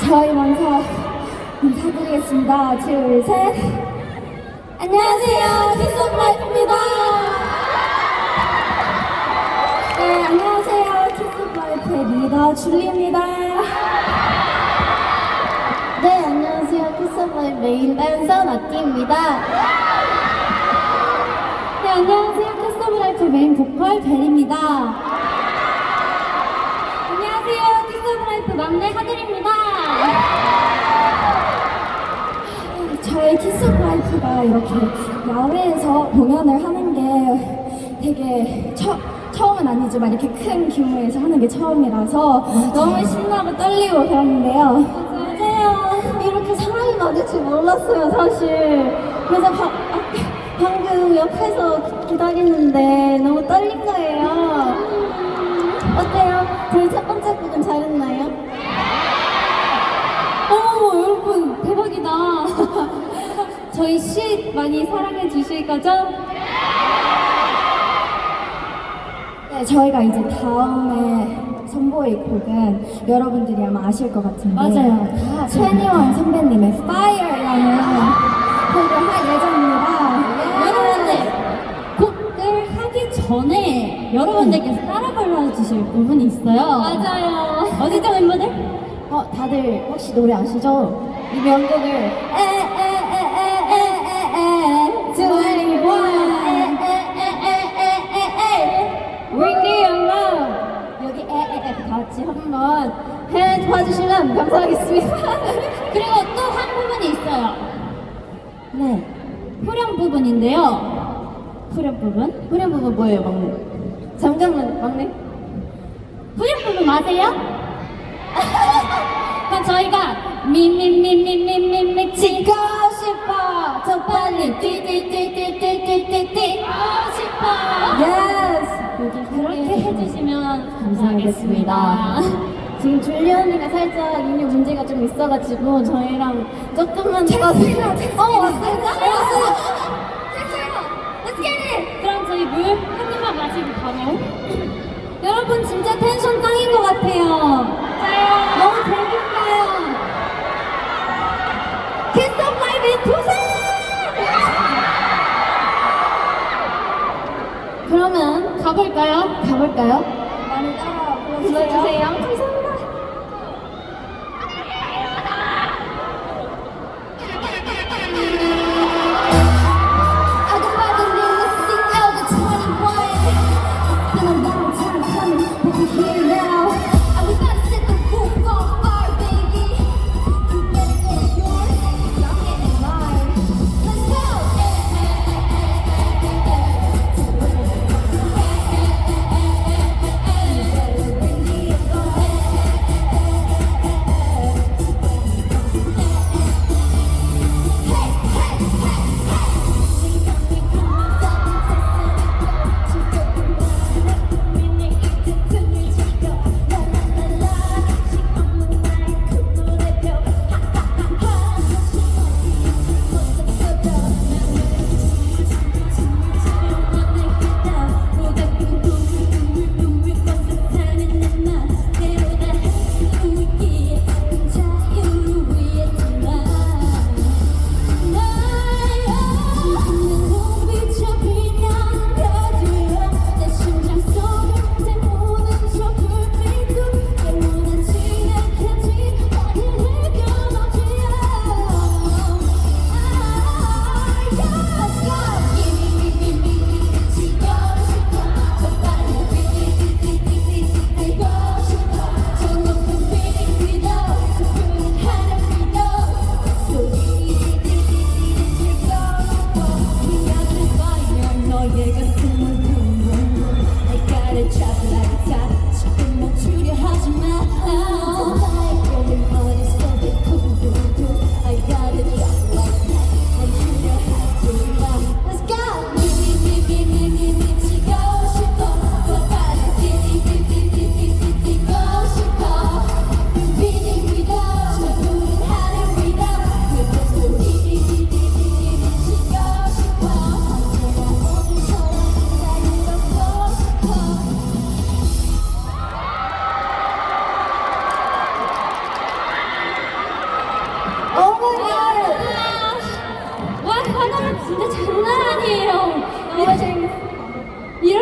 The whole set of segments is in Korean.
저희 먼저 인사드리겠습니다. 둘, 셋. 안녕하세요. 키스 오브 라이프입니다. 네, 안녕하세요. 키스 오브 라이프의 리더 줄리입니다. 네, 안녕하세요. 키스오브의 메인 댄서 나띠입니다. 네, 안녕하세요. 키스 오브 라이프 메인 보컬 벨입니다. 안녕하세요. 라이프 막내 하늘입니다. 저희 키스 오브 라이프가 이렇게 야외에서 공연을 하는 게 되게 처, 처음은 아니지만 이렇게 큰 규모에서 하는 게 처음이라서 너무 신나고 떨리고 그러는데요. 맞아요. 이렇게 사람이 많을 줄 몰랐어요, 사실. 그래서 바, 아, 방금 옆에서 기다리는데 너무 떨린 거예요. 어때요? 저희 첫 번째 저희 시 많이 사랑해 주실 거죠? 네, 저희가 이제 다음에 선보일 곡은 여러분들이 아마 아실 것 같은데 맞아요. 다 최니원 선배님의 Fire라는 곡을 할 예정입니다. 여러분들 곡을 하기 전에 여러분들께서 따라 불러 주실 부분이 있어요. 맞아요. 어디죠 멤버들? 어, 다들 혹시 노래 아시죠? 이 명곡을 에에에에에에에 같이 한번 해 봐주시면 감사하겠습니다. 그리고 또 한 부분이 있어요. 네, 후렴 부분인데요. 후렴 부분? 후렴 부분 뭐예요, 막내? 잠깐만, 막내. 후렴 부분 아세요? 그럼 저희가 미미미미미미 미치고 싶어 더 빨리 뛰뛰뛰뛰뛰뛰뛰 뛰고 싶어 Yes. 그렇게 해주시면 감사하겠습니다. 지금 줄리 언니가 살짝 인류 문제가 좀 있어가지고 저희랑 조금만 더. 됐어 가볼까요? 가볼까요? 많이 따라 불러주세요.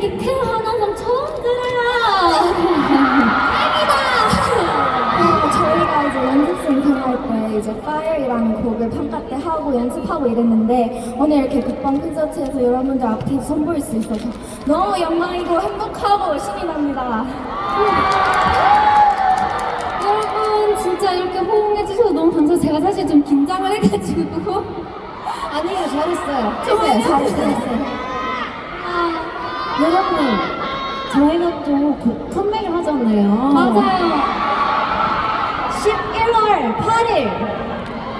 이렇게 큰 환호성 처음 들어요. 어, 저희가 이제 연습생 생활 때 이제 Fire이라는 곡을 평가 때 하고 연습하고 이랬는데 오늘 이렇게 국방 콘서트에서 여러분들 앞에서 선보일 수 있어서 너무 영광이고 행복하고 신이 납니다. 여러분 진짜 이렇게 호응해 주셔서 너무 감사해요. 제가 사실 좀 긴장을 해가지고 아니에요, 잘했어요. 정말 잘했어요. 아, 여러분, 저희가 또그 컴백을 하잖아요. 맞아요. 11월 8일,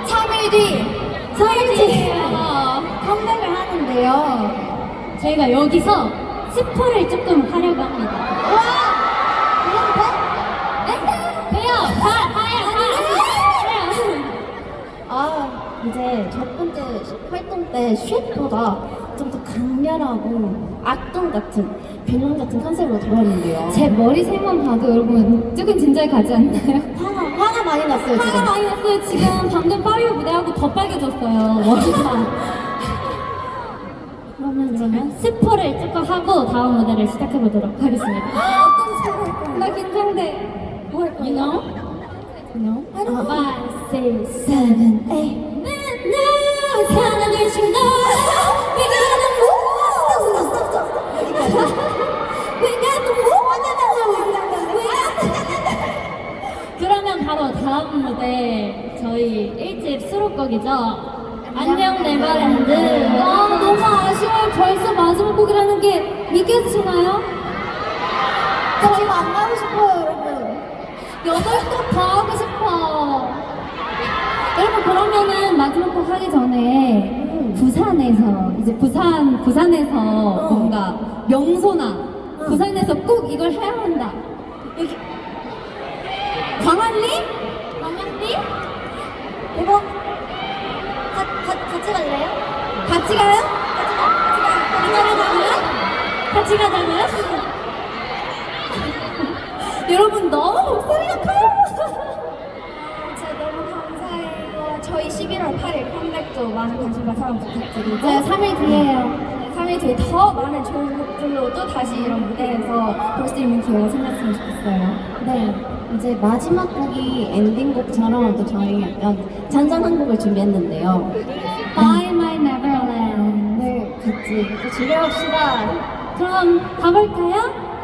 3일 뒤, 4일 뒤 컴백을 하는데요. 저희가 여기서 스포를 조금 하려고 합니다. 이제 첫 번째 활동 때 쉐프보다 좀 더 강렬하고 악동 같은 변형 같은 컨셉으로 돌아왔는데요. 제 머리 색만 봐도 여러분 조금 진지하게 가지 않나요? 화가 화가 많이 났어요 지금. 많이 났어요 지금 방금 파리오 무대하고 더 빨개졌어요 머리가. 그러면 그러면 스포를 조금 하고 다음 무대를 시작해 보도록 하겠습니다. 아, 나 긴장돼. 뭐할 거야? You know? You know? I don't know. One, 그러면 바로 다음 무대 저희 1집 수록곡이죠. 여덟 곡다 하고 그러면은 마지막 곡 하기 전에 부산에서 이제 부산 부산에서 뭔가 명소나 부산에서 꼭 이걸 해야 한다. 여기 광안리? 광안리? 이거, 가, 가, 같이 갈래요? 같이 가요? 같이 가자고요? 같이 가자고요? 여러분 너무 목소리가 커요. 저희 11월 8일 컴백도 많은 관심과 사랑 부탁드리고 네, 3일 뒤에요. 네, 3일 뒤에 더 많은 좋은 곡들로 또 다시 이런 무대에서 볼 수 있는 기회가 생겼으면 좋겠어요. 네. 이제 마지막 곡이 엔딩곡처럼 또 저희 약간 잔잔한 곡을 준비했는데요. By My Neverland. 네, 같이 또 즐겨봅시다. 그럼 가볼까요?